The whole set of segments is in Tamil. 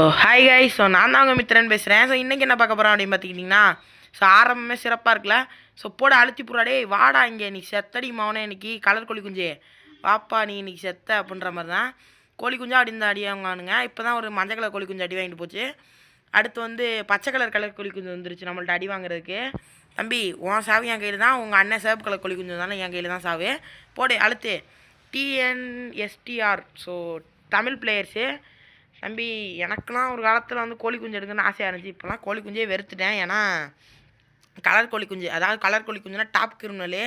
ஓ ஹாய் guys. ஸோ நான் தான் உங்கள் மித்திரன் பேசுகிறேன் ஸோ இன்றைக்கி என்ன பார்க்க போகிறோம் அப்படின்னு பார்த்துக்கிட்டிங்கன்னா ஸோ ஆரம்பமே சிறப்பாக இருக்குல்ல. ஸோ போட அழுத்தி போடாடே வாடா இங்கே. நீ செத்தடி மௌனே இன்னைக்கு கலர் கோழி குஞ்சு. வாப்பா நீ இன்றைக்கி செத்த அப்படின்ற மாதிரி தான். கோழி குஞ்சா அப்படின்னு இந்த அடி வாங்குவானுங்க இப்போ தான் ஒரு மஞ்சள் கலர் கோழி குஞ்சு அடி வாங்கிட்டு போச்சு. அடுத்து வந்து பச்சை கலர் கலர் கோழி குஞ்சு வந்துருச்சு நம்மள்ட்ட அடி வாங்குறதுக்கு. தம்பி உன் சாவி என் கையில் தான். உங்கள் அண்ணன் சேப்பு கலர் கோழி குஞ்சு தானே என் கையில் தான் சாவு. போடு அழுத்து. டிஎன்எஸ்டிஆர் ஸோ தமிழ் பிளேயர்ஸு தம்பி எனக்குலாம் ஒரு காலத்தில் வந்து கோழி குஞ்சு எடுக்கணும்னு ஆசையாக இருந்துச்சு. இப்போலாம் கோழி குஞ்சே வெறுத்துட்டேன். ஏன்னா கலர் கோழி குஞ்சு அதாவது கலர் கோழி குஞ்சுனா டாப் கிரிமினலு.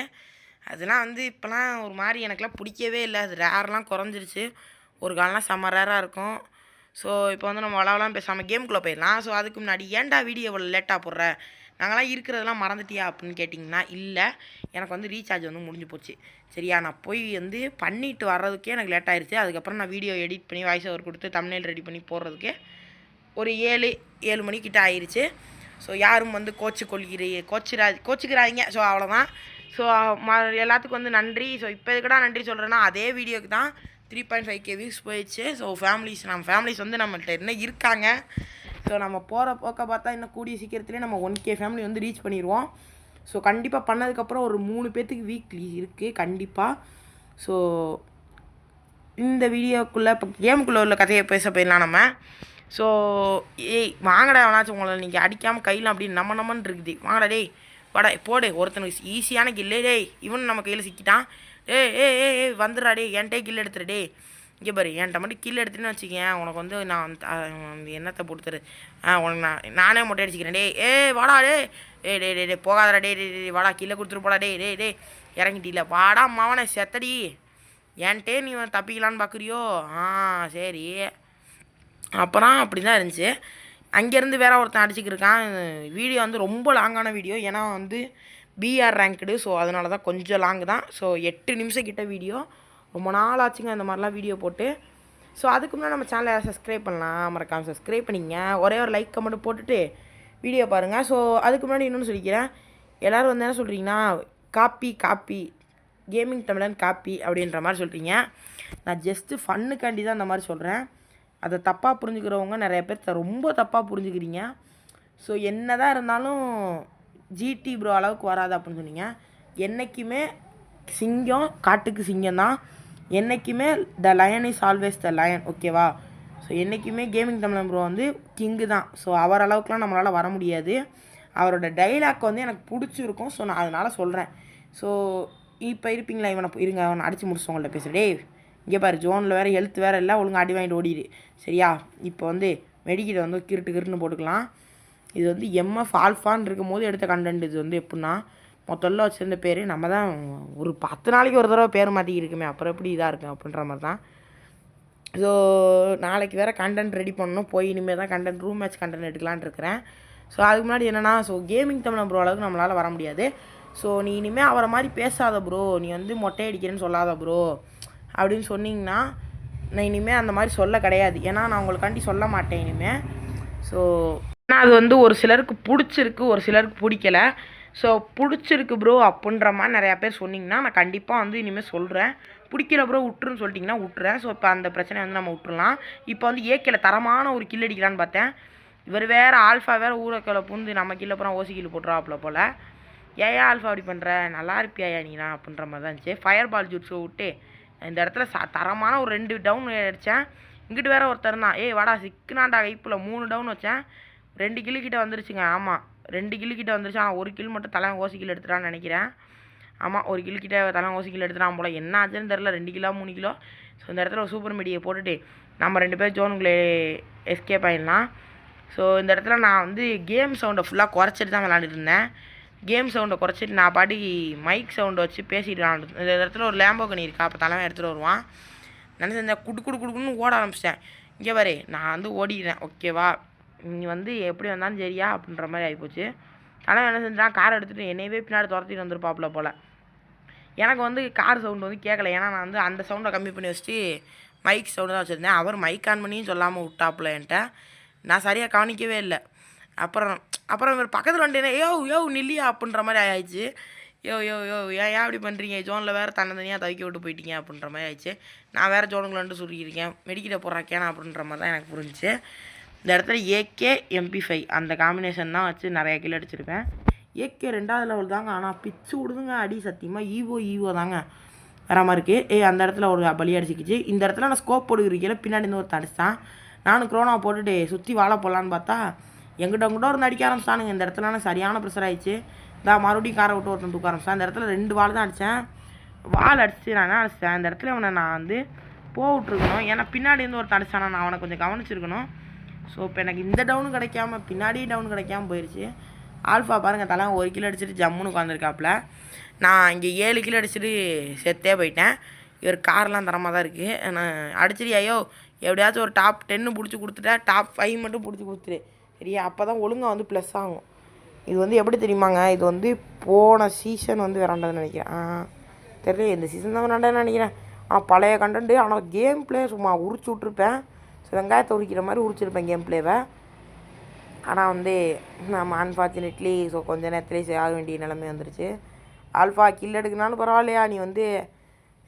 அதெல்லாம் வந்து இப்போலாம் ஒரு மாதிரி எனக்குலாம் பிடிக்கவே இல்லை. அது ரேர்லாம் குறைஞ்சிருச்சு. ஒரு காலம்லாம் செம்ம ரேராக இருக்கும். ஸோ இப்போ வந்து நம்ம வளவலாம் பேசாமல் கேமுக்குள்ளே போயிடலாம். ஸோ அதுக்கு முன்னாடி ஏன்டா வீடியோ இவ்வளோ லேட்டாக போடுற? நாங்களாம் இருக்கிறதெல்லாம் மறந்துட்டியா அப்படின்னு கேட்டிங்கன்னா இல்லை எனக்கு வந்து ரீசார்ஜ் வந்து முடிஞ்சு போச்சு. சரியா நான் போய் வந்து பண்ணிட்டு வர்றதுக்கே எனக்கு லேட் ஆயிடுச்சு அதுக்கப்புறம் நான் வீடியோ எடிட் பண்ணி வாய்ஸ் ஓவர் கொடுத்து தமிழில் ரெடி பண்ணி போடுறதுக்கே ஒரு ஏழு ஏழு மணிக்கிட்ட ஆயிடுச்சு ஸோ யாரும் வந்து கோச்சு கொள்கிறீ கோச்சுரா கோச்சுக்கிறாதீங்க. ஸோ அவ்வளோதான் ஸோ ம எல்லாத்துக்கும் வந்து நன்றி. ஸோ இப்போ எதுக்கடா நன்றி சொல்கிறேன்னா அதே வீடியோக்கு தான் three point five K views போயிடுச்சு. ஸோ ஃபேமிலிஸ் நம்ம ஃபேமிலிஸ் வந்து நம்மள்கிட்ட என்ன இருக்காங்க? ஸோ நம்ம போகிற போக்க பார்த்தா இன்னும் கூடிய சீக்கிரத்துலேயே நம்ம ஒன் கே ஃபேமிலி வந்து ரீச் பண்ணிடுவோம் ஸோ கண்டிப்பாக பண்ணதுக்கப்புறம் ஒரு மூணு பேர்த்துக்கு வீக்லி இருக்குது கண்டிப்பாக ஸோ இந்த வீடியோக்குள்ளே இப்போ கேமுக்குள்ளே உள்ள கதையை பேச போயிடலாம் நம்ம. ஸோ ஏய் வாங்கடா வேணாச்சும் உங்களை நீங்கள் அடிக்காமல் கையில் அப்படின்னு நம்ம நம்மன்னு இருக்குது. வாங்கடா டேய் வாடா போடு. ஒருத்தனுக்கு ஈஸியான கில்லே டேய். இவன் நம்ம கையில் சிக்கிட்டான். ஏ ஏ ஏ வந்துடுறா டே என்கிட்டே கில் எடுத்துரு டே இங்கே பாரு என்கிட்ட மட்டும் கீழே எடுத்துன்னு வச்சுக்கேன் உனக்கு வந்து நான் வந்து, என்னத்தை கொடுத்துரு ஆ உனக்கு நான் நானே மொட்டை அடிச்சுக்கிறேன். டே ஏ வாடா டே ஏ டே டே டே போகாதடா டே டே டே வாடா கீழே கொடுத்துட்டு போடா டே டேய் டே இறங்கிட்டில. வாடா மாவனை செத்தடி. என்கிட்டே நீ தப்பிக்கலான்னு பார்க்குறியோ ஆ சரி. அப்புறம் அப்படி தான் இருந்துச்சு. அங்கேருந்து வேற ஒருத்தன் அடிச்சுக்கிருக்கான். வீடியோ வந்து ரொம்ப லாங்கான வீடியோ. ஏன்னா வந்து பிஆர் ரேங்க்டு ஸோ அதனால தான் கொஞ்சம் லாங் தான். ஸோ எட்டு நிமிஷம் கிட்ட வீடியோ. ரொம்ப நாள் ஆச்சுங்க இந்த மாதிரிலாம் வீடியோ போட்டு. ஸோ அதுக்கு முன்னாடி நம்ம சேனலை சப்ஸ்கிரைப் பண்ணலாம் மறக்காமல் சப்ஸ்கிரைப் பண்ணிங்க ஒரே ஒரு லைக் கமெண்ட் போட்டுட்டு வீடியோ பாருங்கள் ஸோ அதுக்கு முன்னாடி இன்னொன்று சொல்லிக்கிறேன். எல்லோரும் வந்து என்ன சொல்கிறீங்கன்னா copy copy gaming Tamilan copy அப்படின்ற மாதிரி சொல்கிறீங்க நான் ஜஸ்ட்டு ஃபன்னுக்காண்டி தான் இந்த மாதிரி சொல்கிறேன் அதை தப்பாக புரிஞ்சுக்கிறவங்க நிறைய பேர் ரொம்ப தப்பாக புரிஞ்சுக்கிறீங்க. ஸோ என்ன தான் இருந்தாலும் ஜிடி ப்ரோ அளவுக்கு வராது அப்படின்னு சொன்னீங்க. என்றைக்குமே சிங்கம் காட்டுக்கு சிங்கம் தான் என்றைக்குமே the lion is always the lion ஓகேவா ஸோ என்றைக்குமே கேமிங் தமிழன் ப்ரோ வந்து கிங்கு தான். ஸோ அவர் அளவுக்குலாம் நம்மளால் வர முடியாது. அவரோட டைலாக் வந்து எனக்கு பிடிச்சிருக்கும். ஸோ நான் அதனால் சொல்கிறேன் ஸோ இப்போ இருப்பீங்களா? இவனை இருங்க அவனை அடித்து முடிச்சு உங்கள்ட்ட பேசுகிறேன் டேய் இங்கே பாரு ஜோனில் வேறு ஹெல்த் வேறு இல்லை ஒழுங்கா அடி வாங்கிட்டு ஓடிடு. சரியா? இப்போ வந்து மெடிக்கிட்ட வந்து கிருட்டு கிருட்டுன்னு போட்டுக்கலாம். இது வந்து எம்எஃப் ஆல்ஃபான்னு இருக்கும் போது எடுத்த கண்டென்ட் இது வந்து எப்படின்னா மொத்தல்ல வச்சுருந்த பேர் நம்ம தான் ஒரு பத்து நாளைக்கு ஒரு தடவை பேர் மாட்டிக்கிருக்குமே அப்புறம் எப்படி இதாக இருக்கும் அப்படின்ற மாதிரி தான். ஸோ நாளைக்கு வேறு கண்டென்ட் ரெடி பண்ணணும் போய் இனிமேல் தான் கண்டென்ட் ரூம் மேட்ச் கண்டென்ட் எடுக்கலான்ட்டு இருக்கிறேன். ஸோ அதுக்கு முன்னாடி என்னென்னா ஸோ கேமிங் தமிழ் ப்ரோ அளவுக்கு நம்மளால் வர முடியாது. ஸோ நீ இனிமேல் அவரை மாதிரி பேசாத ப்ரோ நீ வந்து மொட்டை அடிக்கிறேன்னு சொல்லாத ப்ரோ அப்படின்னு சொன்னிங்கன்னா நான் இனிமேல் அந்த மாதிரி சொல்ல கிடையாது. ஏன்னா நான் உங்களுக்காண்டி சொல்ல மாட்டேன் இனிமேல் ஸோ ஆனால் அது வந்து ஒரு சிலருக்கு பிடிச்சிருக்கு ஒரு சிலருக்கு பிடிக்கல. ஸோ பிடிச்சிருக்கு ப்ரோ அப்படின்ற மாதிரி நிறையா பேர் சொன்னிங்கன்னா நான் கண்டிப்பாக வந்து இனிமேல் சொல்கிறேன் பிடிக்கல ப்ரோ விட்டுருன்னு சொல்லிட்டிங்கன்னா விட்டுறேன் ஸோ இப்போ அந்த பிரச்சனையை வந்து நம்ம விட்டுறலாம் இப்போ வந்து ஏக்கில் தரமான ஒரு கில் அடிக்கலான்னு பார்த்தேன். இவர் வேறு ஆல்ஃபா வேறு ஊரக்கில் புந்து நம்ம கீழே அப்புறம் ஓசி கில் போட்டுருவாப்புல போல். ஏயா ஆல்ஃபா அப்படி பண்ணுற நல்லா இருப்பியா நீனா அப்படின்ற மாதிரி தான் இருந்துச்சு. ஃபயர் பால் ஜூட்ஸை விட்டு இந்த இடத்துல ச தரமான ஒரு ரெண்டு டவுன் அடித்தேன் இங்கிட்டு வேற ஒருத்தர் தான் ஏய் வாடா சிக்குனாண்டா கைப்பில் மூணு டவுன் வச்சேன். ரெண்டு கிலோ கிட்ட வந்துருச்சுங்க. ஆமாம் ரெண்டு கிலோ கிட்ட வந்துருச்சு. ஆனால் ஒரு கிலு மட்டும் தலை ஓசி கில் எடுத்துட்டான்னு நினைக்கிறேன். ஆமாம் ஒரு கிலோ கிட்ட தலை ஓசி கில் எடுத்துட்டான் போல். என்ன ஆச்சுன்னு தெரில ரெண்டு கிலோ மூணு கிலோ ஸோ இந்த இடத்துல ஒரு சூப்பர் மீடியை போட்டுட்டு நம்ம ரெண்டு பேர் ஜோனுக்குள்ளே எஸ்கேப் ஆகிடலாம் ஸோ இந்த இடத்துல நான் வந்து கேம் சவுண்டை ஃபுல்லாக குறைச்சிட்டு தான் விளாண்டுட்டு இருந்தேன். கேம் சவுண்டை குறைச்சிட்டு நான் பாட்டி மைக் சவுண்டை வச்சு பேசிட்டு விளாண்டு இந்த இடத்துல ஒரு லேம்போகனி இருக்கா? அப்போ தலைவன் எடுத்துகிட்டு வருவான். நினச்சிருந்தேன் குடு குடு குடுக்குன்னு ஓட ஆரம்பிச்சிட்டேன். இங்கே பாரு நான் வந்து ஓடிடுறேன். ஓகேவா நீ வந்து எப்படி வந்தாலும் சரியா அப்படின்ற மாதிரி ஆகிப்போச்சு ஆனால் என்ன செஞ்சான் கார் எடுத்துகிட்டு என்னையவே பின்னாடி துரத்திட்டு வந்துருப்பாப்புல போல். எனக்கு வந்து கார் சவுண்டு வந்து கேட்கல ஏன்னா நான் வந்து அந்த சவுண்டை கம்மி பண்ணி வச்சுட்டு மைக் சவுண்டு தான் வச்சுருந்தேன். அவர் மைக் ஆன் பண்ணியும் சொல்லாமல் விட்டாப்புல என்கிட்ட. நான் சரியாக கவனிக்கவே இல்லை. அப்புறம் அப்புறம் இவர் பக்கத்தில் வந்துட்டேனே யோ யோ நில்லியா? அப்படின்ற மாதிரி ஆயிடுச்சு. யோ யோ யோ ஏன் ஏன் அப்படி பண்ணுறீங்க ஜோனில் வேறு தனித்தனியாக தவிக்க விட்டு போயிட்டீங்க அப்படின்ற மாதிரி ஆயிடுச்சு. நான் வேறு ஜோனுக்குள்ள வந்து சொல்லியிருக்கேன் மெடிக்கிட்ட போடுறாக்கேனா அப்படின்ற மாதிரி தான் எனக்கு புரிஞ்சுச்சு. இந்த இடத்துல ஏகே எம்பி ஃபைவ் அந்த காம்பினேஷன் தான் வச்சு நிறைய கில் அடிச்சிருப்பேன். ஏகே ரெண்டாவது லெவல் தாங்க. ஆனால் பிச்சு விடுதுங்க அடி சத்தியமாக ஈவோ ஈவோ தாங்க. வர மாதிரி இருக்குது ஏ அந்த இடத்துல ஒரு பலி அடிச்சிக்கிச்சு. இந்த இடத்துல நான் ஸ்கோப் போட்டுக்கிறீங்கள பின்னாடி இருந்து ஒரு தடிச்சான் நானும் க்ரோனா போட்டுட்டு சுற்றி வாழ போடலான்னு பார்த்தா எங்கிட்ட கூட ஒரு அடிக்க ஆரம்பிச்சானுங்க இந்த இடத்துல நான் சரியான ப்ரெஷர் ஆயிடுச்சு. இந்த மறுபடியும் காரை விட்டு ஒருத்தன் தூக்க ஆரம்பிச்சான். இந்த இடத்துல ரெண்டு வாள் தான் அடித்தேன் வால் அடிச்சு நான் என்ன அடிச்சிட்டேன் இந்த இடத்துல அவனை நான் வந்து போக ஏன்னா பின்னாடி இருந்து ஒரு தடிச்சானா நான் அவனை கொஞ்சம் கவனிச்சிருக்கணும். ஸோ இப்போ எனக்கு இந்த டவுனும் கிடைக்காம பின்னாடி டவுன் கிடைக்காம போயிடுச்சு ஆல்ஃபா பாருங்கள் தலை ஒரு கிலோ அடிச்சுட்டு ஜம்முன்னு உட்காந்துருக்காப்புல நான் இங்கே ஏழு கிலோ அடிச்சுட்டு செத்தே போயிட்டேன். இவர் கார்லாம் தரமாக தான் இருக்குது நான் அடிச்சிடி ஐயோ எப்படியாச்சும் ஒரு டாப் டென்னு பிடிச்சி கொடுத்துட்டா டாப் ஃபைவ் மட்டும் பிடிச்சி கொடுத்துரு. சரியா? அப்போ தான் ஒழுங்காக வந்து ப்ளஸ் ஆகும். இது வந்து எப்படி தெரியுமாங்க? இது வந்து போன சீசன் வந்து விளாண்டதுன்னு நினைக்கிறேன். ஆ தெரியல இந்த சீசன் தான் விளாண்டதுன்னு நினைக்கிறேன். ஆனால் பழைய கண்டென்ட்டு ஆனால் கேம் பிளே சும்மா உரிச்சு விட்ருப்பேன் ஸோ வெங்காயத்தை உரிக்கிற மாதிரி உரிச்சிருப்பேன் கேம் பிளேவை ஆனால் வந்து நம்ம அன்ஃபார்ச்சுனேட்லி ஸோ கொஞ்ச நேரத்துலேயே செய்ய வேண்டிய நிலைமை வந்துருச்சு. ஆல்ஃபா கில் எடுக்கனாலும் பரவாயில்லையா? நீ வந்து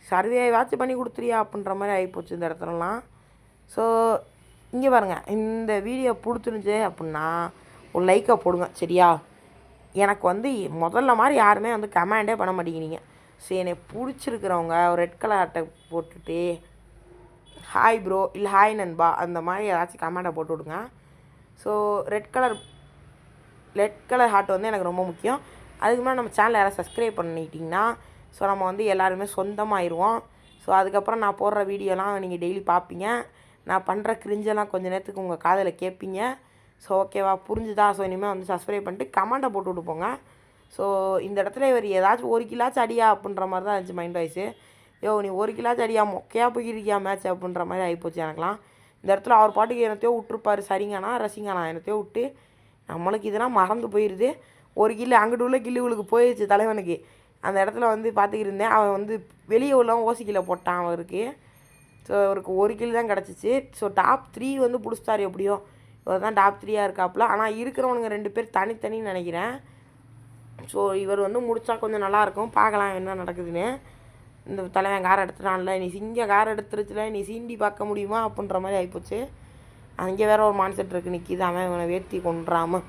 சர்வே வாட்ச் பண்ணி கொடுத்துறியா அப்படின்ற மாதிரி ஆகிப்போச்சு இந்த இடத்துலலாம். ஸோ இங்கே பாருங்கள் இந்த வீடியோ பிடிச்சிருந்துச்சு அப்படின்னா ஒரு லைக்கை போடுங்க. சரியா? எனக்கு வந்து முதல்ல மாதிரி யாருமே வந்து கமெண்டே பண்ண மாட்டேங்கிறீங்க. ஸோ என்னை பிடிச்சிருக்கிறவங்க ஒரு ரெட் கலர் அட்டை போட்டுட்டு ஹாய் ப்ரோ இல்லை ஹாய் நண்பா. அந்த மாதிரி ஏதாச்சும் கமெண்ட்டை போட்டு விடுங்க. So red colour red colour heart வந்து எனக்கு ரொம்ப முக்கியம். அதுக்கு மேலே நம்ம சேனலை யாராவது சப்ஸ்கிரைப் பண்ணிட்டீங்கன்னா ஸோ நம்ம வந்து எல்லாருமே சொந்தமாயிருவோம். ஸோ அதுக்கப்புறம் நான் போடுற வீடியோலாம் நீங்கள் டெய்லி பார்ப்பீங்க நான் பண்ணுற கிரிஞ்செல்லாம் கொஞ்ச நேரத்துக்கு உங்கள் காதில் கேட்பீங்க ஸோ ஓகேவா புரிஞ்சுதா? ஸோ இனிமேல் வந்து சப்ஸ்கிரைப் பண்ணிட்டு கமெண்ட்டை போட்டு விட்டு போங்க ஸோ இந்த இடத்துல இவர் ஏதாச்சும் ஒரு கிலாச்சும் அடியா? அப்படின்ற மாதிரி தான் இருந்துச்சு மைண்ட் வாய்ஸு யோ நீ ஒரு கிலாச்சும் அடியா மொக்கையாக போயிருக்கியா மேட்ச் அப்படின்ற மாதிரி ஆகிப்போச்சு எனக்குலாம் இந்த இடத்துல அவர் பாட்டுக்கு என்னத்தையோ விட்டுருப்பாரு. சரிங்கண்ணா ரசிங்கண்ணா என்னத்தையோ விட்டு நம்மளுக்கு இதெல்லாம் மறந்து போயிடுது ஒரு கில்லு அங்கிட்டு உள்ள கில்லு போயிடுச்சு தலைவனுக்கு. அந்த இடத்துல வந்து பார்த்துக்கிட்டு இருந்தேன். அவன் வந்து வெளியே உள்ளவன் ஓசிக்கில போட்டான் அவருக்கு. ஸோ அவருக்கு ஒரு கில் தான் கிடச்சிச்சு. ஸோ டாப் த்ரீ வந்து பிடிச்சிட்டாரு எப்படியோ. இவர் தான் டாப் த்ரீயாக இருக்காப்புல. ஆனால் இருக்கிறவனுங்க ரெண்டு பேர் தனித்தனின்னு நினைக்கிறேன். ஸோ இவர் வந்து முடித்தா கொஞ்சம் நல்லாயிருக்கும் பார்க்கலாம் என்ன நடக்குதுன்னு. இந்த தலைவன் கார் எடுத்துட்டான்ல நீ சிங்க கார் எடுத்துருச்சுல நீ சீண்டி பார்க்க முடியுமா அப்படின்ற மாதிரி ஆகிப்போச்சு அங்கே வேற ஒரு மான்செட் இருக்குது நிற்கிது அவன் இவனை வேர்த்தி கொண்டுறாம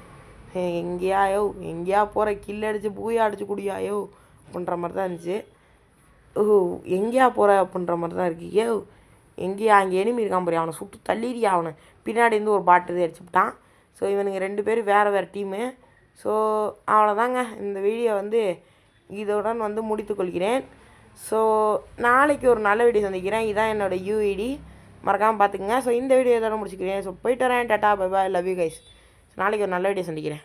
எங்கேயாயோ எங்கேயா போகிற கில் அடித்து பூயா அடிச்சு குடியாயோ அப்படின்ற மாதிரி தான் இருந்துச்சு. ஓ எங்கேயா போகிற அப்படின்ற மாதிரி தான் இருக்கு. ஏ எங்கேயா அங்கே எனிமி இருக்கான் பாரு அவனை சுட்டு தள்ளிடியா அவனை. பின்னாடி இருந்து ஒரு பாட்டு அடிச்சுட்டான் ஸோ இவனுங்க ரெண்டு பேரும் வேறு வேறு டீமு ஸோ அவ்வளோதாங்க இந்த வீடியோ வந்து இதோடன் வந்து முடித்துக்கொள்கிறேன் ஸோ நாளைக்கு ஒரு நல்ல வீடியோ சந்திக்கிறேன். இதான் என்னோடய யூஇடி மறக்காமல் பார்த்துக்குங்க. ஸோ இந்த வீடியோ இதோட முடிச்சுக்கிறேன். ஸோ போயிட்டு வரேன். Tata bye bye love you guys நாளைக்கு ஒரு நல்ல வீடியோ சந்திக்கிறேன்.